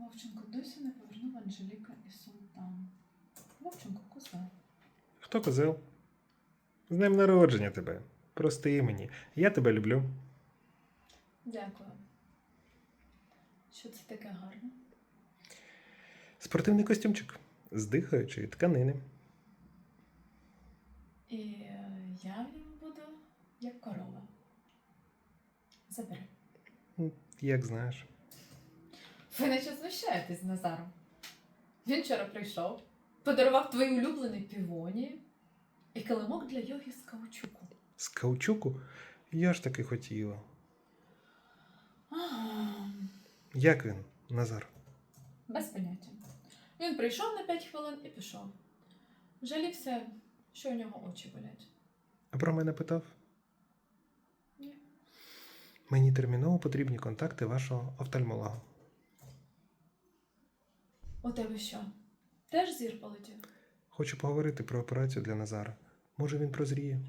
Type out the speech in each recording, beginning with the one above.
Вовченко досі не повернув Анжеліка і Султан. Вовченко козел. Хто козел? З днем народження тебе. Прости мені. Я тебе люблю. Дякую. Що це таке гарне? Спортивний костюмчик з дихаючої тканини. І е, я в ньому буду як корова. Забери. Як знаєш. Ви наче знущаєтесь з Назаром. Він вчора прийшов, подарував твої улюблені півоні і килимок для йоги з каучуку. З каучуку я ж таки хотіла. Як він, Назар? Без поняття. Він прийшов на 5 хвилин і пішов. Жалівся, що у нього очі болять. А про мене питав? Ні. Мені терміново потрібні контакти вашого офтальмолога. У тебе що? Теж зір полетів? Хочу поговорити про операцію для Назара. Може він прозріє?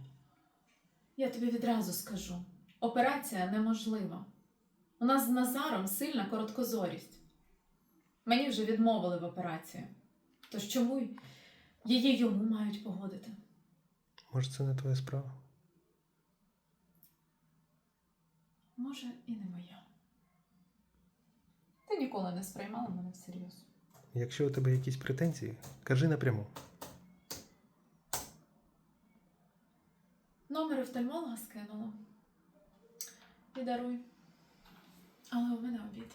Я тобі відразу скажу: операція неможлива. У нас з Назаром сильна короткозорість. Мені вже відмовили в операції. Тож чому її йому мають погодити? Може, це не твоя справа? Може, і не моя. Ти ніколи не сприймала мене всерйоз. Якщо у тебе якісь претензії, кажи напряму. Номер офтальмолога скинула. І даруй. Але у мене обід.